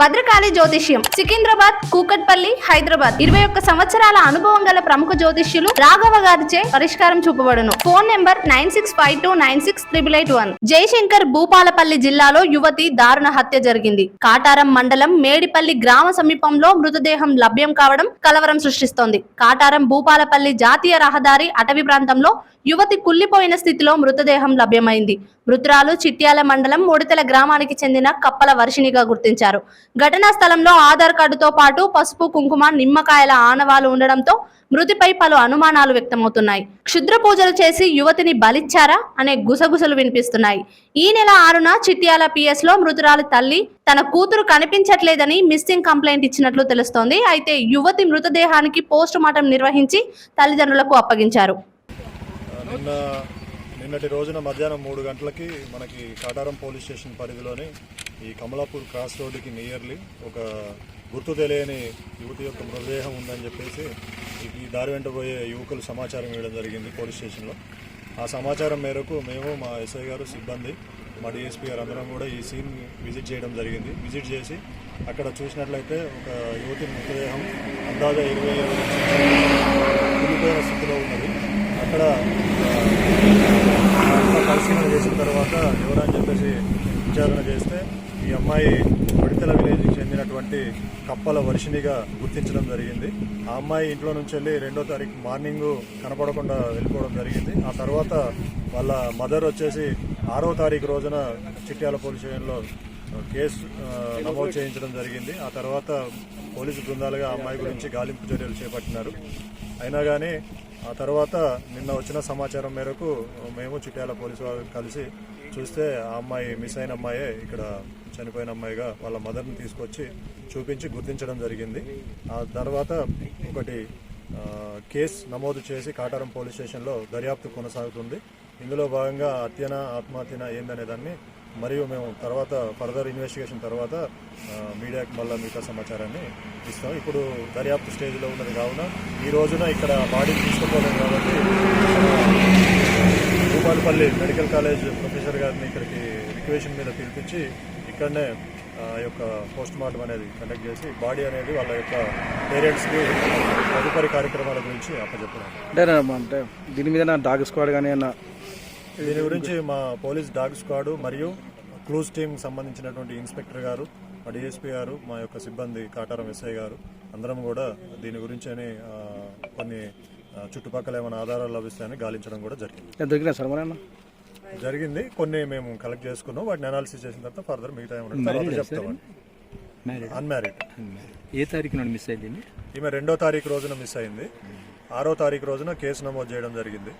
భద్రకాళి జ్యోతిష్యం సికింద్రాబాద్ కూకట్పల్లి హైదరాబాద్. ఇరవై ఒక్క సంవత్సరాల అనుభవం గల ప్రముఖ జ్యోతిష్యులు రాఘవ గారిచే పరిష్కారం చూపబడును. Phone number nine six five two nine six triple eight one. Jayashankar Bhupalpally జిల్లాలో యువతి దారుణ హత్య జరిగింది. కాటారం మండలం మేడిపల్లి గ్రామ సమీపంలో మృతదేహం లభ్యం కావడం కలవరం సృష్టిస్తోంది. కాటారం భూపాలపల్లి జాతీయ రహదారి అటవీ ప్రాంతంలో యువతి కుల్లిపోయిన స్థితిలో మృతదేహం లభ్యమైంది. మృతురాలు చిట్యాల మండలం ముడితెల గ్రామానికి చెందిన కప్పల వర్షినిగా గుర్తించారు. ఘటనా స్థలంలో ఆధార్ కార్డుతో పాటు పసుపు కుంకుమ నిమ్మకాయల ఆనవాలు ఉండడంతో మృతిపై పలు అనుమానాలు వ్యక్తమవుతున్నాయి. క్షుద్ర పూజలు చేసి యువతిని బలిచ్చారా అనే గుసగుసలు వినిపిస్తున్నాయి. ఈ నెల ఆరున చిట్యాల పిఎస్లో మృతురాలి తల్లి తన కూతురు కనిపించట్లేదని మిస్సింగ్ కంప్లైంట్ ఇచ్చినట్లు తెలుస్తోంది. అయితే యువతి మృతదేహానికి పోస్ట్ మార్టం నిర్వహించి తల్లిదండ్రులకు అప్పగించారు. నిన్నటి రోజున మధ్యాహ్నం మూడు గంటలకి మనకి కాటారం పోలీస్ స్టేషన్ పరిధిలోని ఈ కమలాపూర్ క్రాస్ రోడ్డుకి నియర్లీ ఒక గుర్తు తెలియని యువతి యొక్క మృతదేహం ఉందని చెప్పేసి ఈ- దారి వెంట పోయే యువకులు సమాచారం ఇవ్వడం జరిగింది పోలీస్ స్టేషన్లో. ఆ సమాచారం మేరకు మేము మా ఎస్ఐ గారు సిబ్బంది మా డిఎస్పీ గారు అందరం కూడా ఈ సీన్ విజిట్ చేయడం జరిగింది. విజిట్ చేసి అక్కడ చూసినట్లయితే ఒక యువతి మృతదేహం అందాజా ఇరవై ఏడు స్థితిలో ఉన్నది. అక్కడ పరిశీలన చేసిన తర్వాత ఎవరని చెప్పేసి విచారణ చేస్తే ఈ అమ్మాయి వడితెల విలేజ్కి చెందినటువంటి కప్పల వర్షినిగా గుర్తించడం జరిగింది. ఆ అమ్మాయి ఇంట్లో నుంచి వెళ్ళి రెండో తారీఖు మార్నింగ్ కనపడకుండా వెళ్ళిపోవడం జరిగింది. ఆ తర్వాత వాళ్ళ మదర్ వచ్చేసి ఆరో తారీఖు రోజున చిట్యాల పోలీస్ స్టేషన్లో కేసు నమోదు చేయించడం జరిగింది. ఆ తర్వాత పోలీసు బృందాలుగా ఆ అమ్మాయి గురించి గాలింపు చర్యలు చేపట్టినారు. అయినా కానీ ఆ తర్వాత నిన్న వచ్చిన సమాచారం మేరకు మేము చిట్యాల పోలీసు వారు కలిసి చూస్తే ఆ అమ్మాయి మిస్ అయిన అమ్మాయే ఇక్కడ చనిపోయిన అమ్మాయిగా వాళ్ళ మదర్ని తీసుకొచ్చి చూపించి గుర్తించడం జరిగింది. ఆ తర్వాత ఒకటి కేసు నమోదు చేసి కాటారం పోలీస్ స్టేషన్లో దర్యాప్తు కొనసాగుతుంది. ఇందులో భాగంగా హత్యన ఆత్మహత్యన ఏందనే దాన్ని మరియు మేము తర్వాత ఫర్దర్ ఇన్వెస్టిగేషన్ తర్వాత మీడియాకి మళ్ళీ మిగతా సమాచారాన్ని ఇస్తాం. ఇప్పుడు దర్యాప్తు స్టేజ్లో ఉన్నది కావున ఈ రోజున ఇక్కడ బాడీ తీసుకుపోలేదు కాబట్టి భూపాలపల్లి మెడికల్ కాలేజ్ ప్రొఫెసర్ గారిని ఇక్కడికి రిక్వేషన్ మీద పిలిపించి ఇక్కడనే ఆ యొక్క పోస్ట్ మార్టం అనేది కండక్ట్ చేసి బాడీ అనేది వాళ్ళ యొక్క పేరెంట్స్కి తదుపరి కార్యక్రమాల గురించి అప్పచెప్పడం అంటే దీని మీద నా డాగ్ స్క్వాడ్ కానీ అన్న దీని గురించి మా పోలీస్ డాగ్ స్క్వాడ్ మరియు క్లూజ్ టీమ్ సంబంధించినటువంటి ఇన్స్పెక్టర్ గారు మా డిఎస్పీ గారు మా యొక్క సిబ్బంది కాటారం ఎస్ఐ గారు అందరం కూడా దీని గురించి అని కొన్ని చుట్టుపక్కల ఏమైనా ఆధారాలు లభిస్తాయని గాలించడం కూడా జరిగింది. దొరికినా సార్ జరిగింది. కొన్ని మేము కలెక్ట్ చేసుకున్నాం. వాటిని అనాలిసిస్ చేసిన తర్వాత ఫర్దర్ మిగతా ఏమైనా చెప్తామండి మ్యారేడ్ అన్మ్యారీడ్ ఏ మిస్ అయింది? ఈమె రెండో తారీఖు రోజున మిస్ అయింది. ఆరో తారీఖు రోజున కేసు నమోదు చేయడం జరిగింది.